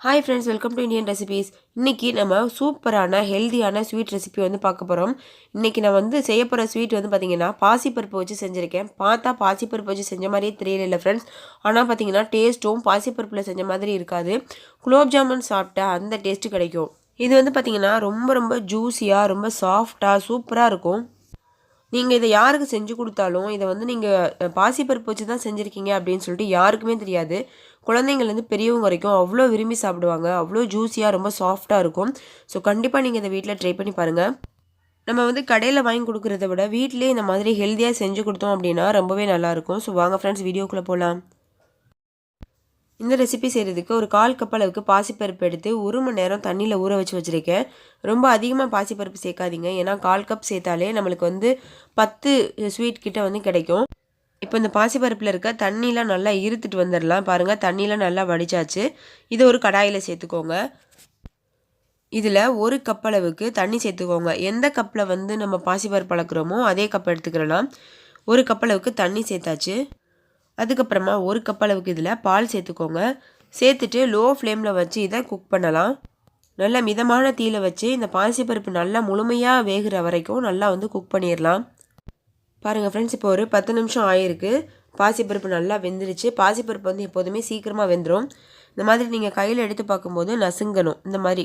Hi friends welcome to Indian recipes இன்றைக்கி நம்ம சூப்பரான ஹெல்தியான ஸ்வீட் ரெசிபி வந்து பார்க்க போகிறோம் இன்றைக்கி நான் வந்து செய்ய போகிற ஸ்வீட் வந்து பார்த்திங்கன்னா பாசிப்பருப்பு வச்சு செஞ்சுருக்கேன். பார்த்தா பாசிப்பருப்பு வச்சு செஞ்ச மாதிரியே தெரியல இல்லை ஃப்ரெண்ட்ஸ் ஆனால் பார்த்தீங்கன்னா டேஸ்ட்டும் பாசிப்பருப்பில் செஞ்ச மாதிரி இருக்காது. குலோப் ஜாமுன் சாப்பிட்டா அந்த டேஸ்ட்டு கிடைக்கும். இது வந்து பார்த்திங்கன்னா ரொம்ப ரொம்ப ஜூஸியாக ரொம்ப சாஃப்டாக சூப்பராக இருக்கும். நீங்கள் இதை யாருக்கு செஞ்சு கொடுத்தாலும் இதை வந்து நீங்கள் பாசிப்பருப்பு வச்சு தான் செஞ்சுருக்கீங்க அப்படின்னு சொல்லிட்டு யாருக்குமே தெரியாது. குழந்தைங்கள்லேருந்து பெரியவங்க வரைக்கும் அவ்வளோ விரும்பி சாப்பிடுவாங்க. அவ்வளோ ஜூஸியாக ரொம்ப சாஃப்டாக இருக்கும். ஸோ கண்டிப்பாக நீங்கள் இதை வீட்டில் ட்ரை பண்ணி பாருங்கள் நம்ம வந்து கடையில் வாங்கி கொடுக்குறத விட வீட்டிலே இந்த மாதிரி ஹெல்த்தியாக செஞ்சு கொடுத்தோம் அப்படின்னா ரொம்பவே நல்லாயிருக்கும் ஸோ வாங்க ஃப்ரெண்ட்ஸ் வீடியோக்குள்ளே போகலாம் இந்த ரெசிபி செய்கிறதுக்கு ஒரு கால் கப் அளவுக்கு பாசிப்பருப்பு எடுத்து ஒரு மணி நேரம் தண்ணியில் ஊற வச்சு வச்சுருக்கேன். ரொம்ப அதிகமாக பாசிப்பருப்பு சேர்க்காதீங்க. ஏன்னா கால் கப் சேர்த்தாலே நம்மளுக்கு வந்து பத்து ஸ்வீட் கிட்ட வந்து கிடைக்கும். இப்போ இந்த பாசிப்பருப்பில் இருக்க தண்ணிலாம் நல்லா இருத்துட்டு வந்துடலாம் பாருங்கள் தண்ணிலாம் நல்லா வடிச்சாச்சு. இதை ஒரு கடாயில் சேர்த்துக்கோங்க. இதில் ஒரு கப் அளவுக்கு தண்ணி சேர்த்துக்கோங்க. எந்த கப்பில் வந்து நம்ம பாசிப்பருப்பு வளர்க்குறோமோ அதே கப் எடுத்துக்கிறலாம். ஒரு கப் அளவுக்கு தண்ணி சேர்த்தாச்சு. அதுக்கப்புறமா ஒரு கப் அளவுக்கு இதில் பால் சேர்த்துக்கோங்க. சேர்த்துட்டு லோ ஃப்ளேமில் வச்சு இதை குக் பண்ணலாம். நல்ல மிதமான தீயில வச்சு இந்த பாசிப்பருப்பு நல்லா முழுமையாக வேகிற வரைக்கும் நல்லா வந்து குக் பண்ணிடலாம். பாருங்கள் ஃப்ரெண்ட்ஸ் இப்போ ஒரு பத்து நிமிஷம் ஆயிருக்கு. பாசிப்பருப்பு நல்லா வெந்துருச்சு. பாசிப்பருப்பு வந்து எப்போதுமே சீக்கிரமாக வெந்துடும் இந்த மாதிரி நீங்கள் கையில் எடுத்து பார்க்கும்போது நசுங்கணும். இந்த மாதிரி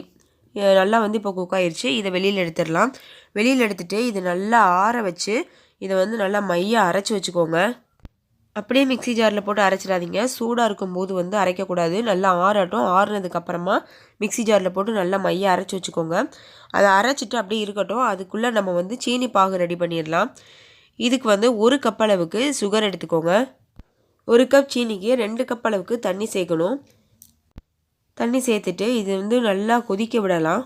நல்லா வந்து இப்போ குக் ஆயிடுச்சு இதை வெளியில் எடுத்துடலாம். வெளியில் எடுத்துகிட்டு இது நல்லா ஆற வச்சு இதை வந்து நல்லா மையாக அரைச்சி வச்சுக்கோங்க. அப்படியே மிக்சி ஜாரில் போட்டு அரைச்சிடாதீங்க. சூடாக இருக்கும்போது வந்து அரைக்கக்கூடாது. நல்லா ஆறட்டும். ஆறுனதுக்கப்புறமா மிக்சி ஜாரில் போட்டு நல்லா மைய அரைச்சி வச்சுக்கோங்க. அதை அரைச்சிட்டு அப்படியே இருக்கட்டும். அதுக்குள்ளே நம்ம வந்து சீனி பாகு ரெடி பண்ணிடலாம். இதுக்கு வந்து ஒரு கப் அளவுக்கு சுகர் எடுத்துக்கோங்க. ஒரு கப் சீனிக்கு ரெண்டு கப் அளவுக்கு தண்ணி சேர்க்கணும். தண்ணி சேர்த்துட்டு இது வந்து நல்லா கொதிக்க விடலாம்.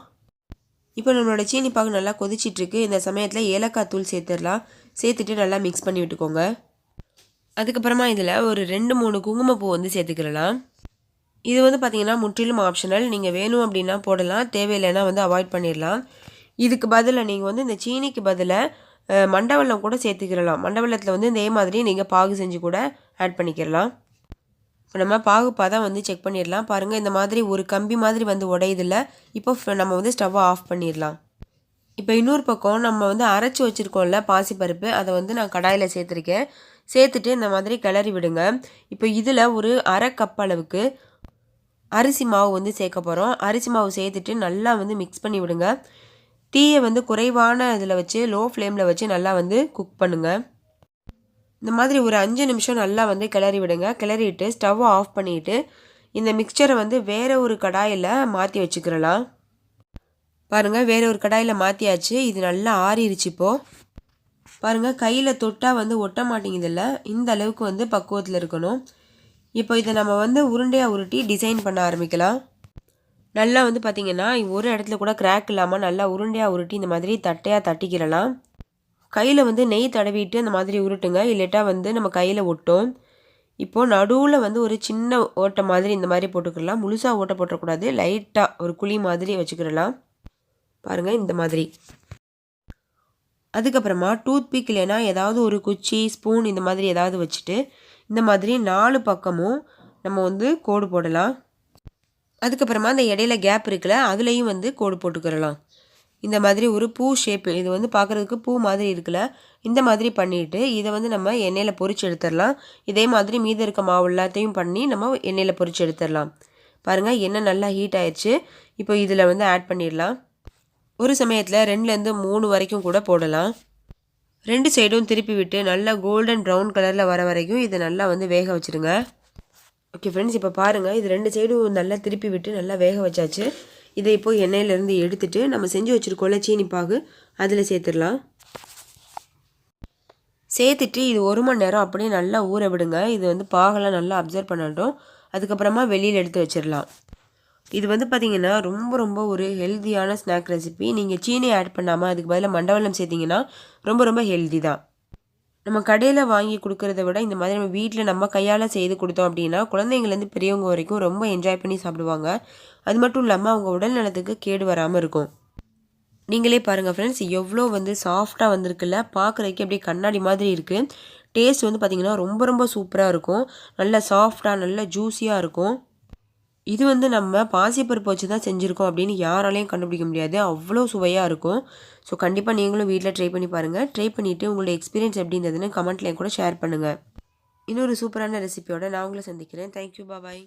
இப்போ நம்மளோட சீனி பாகு நல்லா கொதிச்சிட்ருக்கு இந்த சமயத்தில் ஏலக்காய் தூள் சேர்த்துடலாம். சேர்த்துட்டு நல்லா மிக்ஸ் பண்ணி விட்டுக்கோங்க. அதுக்கப்புறமா இதில் ஒரு ரெண்டு மூணு குங்குமப்பூ வந்து சேர்த்துக்கிடலாம். இது வந்து பார்த்திங்கன்னா முற்றிலும் ஆப்ஷனல் நீங்கள் வேணும் அப்படின்னா போடலாம். தேவையில்லைன்னா வந்து அவாய்ட் பண்ணிடலாம். இதுக்கு பதிலாக நீங்கள் வந்து இந்த சீனிக்கு பதிலாக மண்டவெல்லம் கூட சேர்த்துக்கிடலாம். மண்டவெல்லத்தில் வந்து இதே மாதிரி நீங்கள் பாகு செஞ்சு கூட ஆட் பண்ணிக்கிடலாம். இப்போ நம்ம பாகு பதம் வந்து செக் பண்ணிடலாம். பாருங்கள் இந்த மாதிரி ஒரு கம்பி மாதிரி வந்து உடையதில்ல இப்போ நம்ம வந்து ஸ்டவ்வை ஆஃப் பண்ணிடலாம். இப்போ இன்னொரு பக்கம் நம்ம வந்து அரைச்சி வச்சுருக்கோம்ல பாசிப்பருப்பு. அதை வந்து நான் கடாயில் சேர்த்துருக்கேன். சேர்த்துட்டு இந்த மாதிரி கிளறி விடுங்க. இப்போ இதில் ஒரு அரை கப் அளவுக்கு அரிசி மாவு வந்து சேர்க்க போகிறோம். அரிசி மாவு சேர்த்துட்டு நல்லா வந்து மிக்ஸ் பண்ணி விடுங்க. தீயை வந்து குறைவான இதில் வச்சு லோ ஃப்ளேமில் வச்சு நல்லா வந்து குக் பண்ணுங்கள் இந்த மாதிரி ஒரு அஞ்சு நிமிஷம் நல்லா வந்து கிளறி விடுங்க. கிளறிட்டு ஸ்டவ் ஆஃப் பண்ணிவிட்டு இந்த மிக்சரை வந்து வேறு ஒரு கடாயில் மாற்றி வச்சுக்கிறலாம். பாருங்கள் வேறு ஒரு கடாயில் மாற்றியாச்சு இது நல்லா ஆறிடுச்சு இப்போது பாருங்கள் கையில் தொட்டால் வந்து ஒட்ட மாட்டேங்குதில்ல? இந்த அளவுக்கு வந்து பக்குவத்தில் இருக்கணும். இப்போ இதை நம்ம வந்து உருண்டையாக உருட்டி டிசைன் பண்ண ஆரம்பிக்கலாம். நல்லா வந்து பார்த்திங்கன்னா ஒரு இடத்துல கூட கிராக் இல்லாமல் நல்லா உருண்டையாக உருட்டி இந்த மாதிரி தட்டையாக தட்டிக்கிறலாம் கையில் வந்து நெய் தடவிட்டு அந்த மாதிரி உருட்டுங்க. இல்லட்டா வந்து நம்ம கையில் ஒட்டும். இப்போது நடுவில் வந்து ஒரு சின்ன ஓட்டை மாதிரி இந்த மாதிரி போட்டுக்கிடலாம். முழுசாக ஓட்டை போட்டக்கூடாது லைட்டாக ஒரு குழி மாதிரி வச்சுக்கிடலாம். பாருங்கள் இந்த மாதிரி. அதுக்கப்புறமா டூத் பிக் இல்லைன்னா ஏதாவது ஒரு குச்சி ஸ்பூன் இந்த மாதிரி ஏதாவது வச்சுட்டு இந்த மாதிரி நாலு பக்கமும் நம்ம வந்து கோடு போடலாம். அதுக்கப்புறமா அந்த இடையில கேப் இருக்குல்ல அதுலேயும் வந்து கோடு போட்டுக்கிறலாம். இந்த மாதிரி ஒரு பூ ஷேப்பு இது வந்து பார்க்குறதுக்கு பூ மாதிரி இருக்குல்ல இந்த மாதிரி பண்ணிவிட்டு இதை வந்து நம்ம எண்ணெயில் பொறிச்சு எடுத்துடலாம். இதே மாதிரி மீதி இருக்க மாவு எல்லாத்தையும் பண்ணி நம்ம எண்ணெயில் பொறிச்சு எடுத்துடலாம். பாருங்கள் எண்ணெய் நல்லா ஹீட் ஆயிடுச்சு. இப்போ இதில் வந்து ஆட் பண்ணிடலாம். ஒரு சமயத்தில் ரெண்டுலேருந்து மூணு வரைக்கும் கூட போடலாம். ரெண்டு சைடும் திருப்பி விட்டு நல்லா கோல்டன் ப்ரௌன் கலரில் வர வரைக்கும் இதை நல்லா வந்து வேக வச்சுருங்க. ஓகே ஃப்ரெண்ட்ஸ் இப்போ பாருங்கள் இது ரெண்டு சைடும் நல்லா திருப்பி விட்டு நல்லா வேக வச்சாச்சு. இதை இப்போ எண்ணெயிலேருந்து எடுத்துட்டு நம்ம செஞ்சு வச்சுருக்கோம்ல சீனி பாகு அதில் சேர்த்துடலாம். சேர்த்துட்டு இது ஒரு மணி நேரம் அப்படியே நல்லா ஊற விடுங்க. இது வந்து பாகெல்லாம் நல்லா அப்சர்வ் பண்ணட்டும். அதுக்கப்புறமா வெளியில் எடுத்து வச்சிடலாம். இது வந்து பார்த்திங்கன்னா ரொம்ப ரொம்ப ஒரு ஹெல்த்தியான ஸ்நாக் ரெசிபி நீங்கள் சீனி ஆட் பண்ணாமல் அதுக்கு பதிலாக மண்டவளம் சேர்த்திங்கன்னா ரொம்ப ரொம்ப ஹெல்தி தான். நம்ம கடையில் வாங்கி கொடுக்குறத விட இந்த மாதிரி நம்ம வீட்டில் நம்ம கையால் செய்து கொடுத்தோம் அப்படின்னா குழந்தைங்கள்லேருந்து பெரியவங்க வரைக்கும் ரொம்ப என்ஜாய் பண்ணி சாப்பிடுவாங்க. அது மட்டும் இல்லாமல் அவங்க உடல் நலத்துக்கு கேடு வராமல் இருக்கும். நீங்களே பாருங்கள் ஃப்ரெண்ட்ஸ் எவ்வளோ வந்து சாஃப்டாக வந்திருக்குல்ல? பார்க்குறதுக்கு அப்படியே கண்ணாடி மாதிரி இருக்குது டேஸ்ட் வந்து பார்த்திங்கன்னா ரொம்ப ரொம்ப சூப்பராக இருக்கும். நல்ல சாஃப்டாக நல்ல ஜூஸியாக இருக்கும். இது வந்து நம்ம பாசிப்பருப்பு வச்சு தான் செஞ்சுருக்கோம் அப்படின்னு யாராலையும் கண்டுபிடிக்க முடியாது. அவ்வளோ சுவையாக இருக்கும். ஸோ கண்டிப்பாக நீங்களும் வீட்டில் ட்ரை பண்ணி பாருங்கள் ட்ரை பண்ணிவிட்டு உங்களோட எக்ஸ்பீரியன்ஸ் எப்படி இருந்ததுன்னு கமெண்ட்லேயும் கூட ஷேர் பண்ணுங்கள் இன்னொரு சூப்பரான ரெசிபியோட நான் உங்களை சந்திக்கிறேன். தேங்க்யூ பாபாய்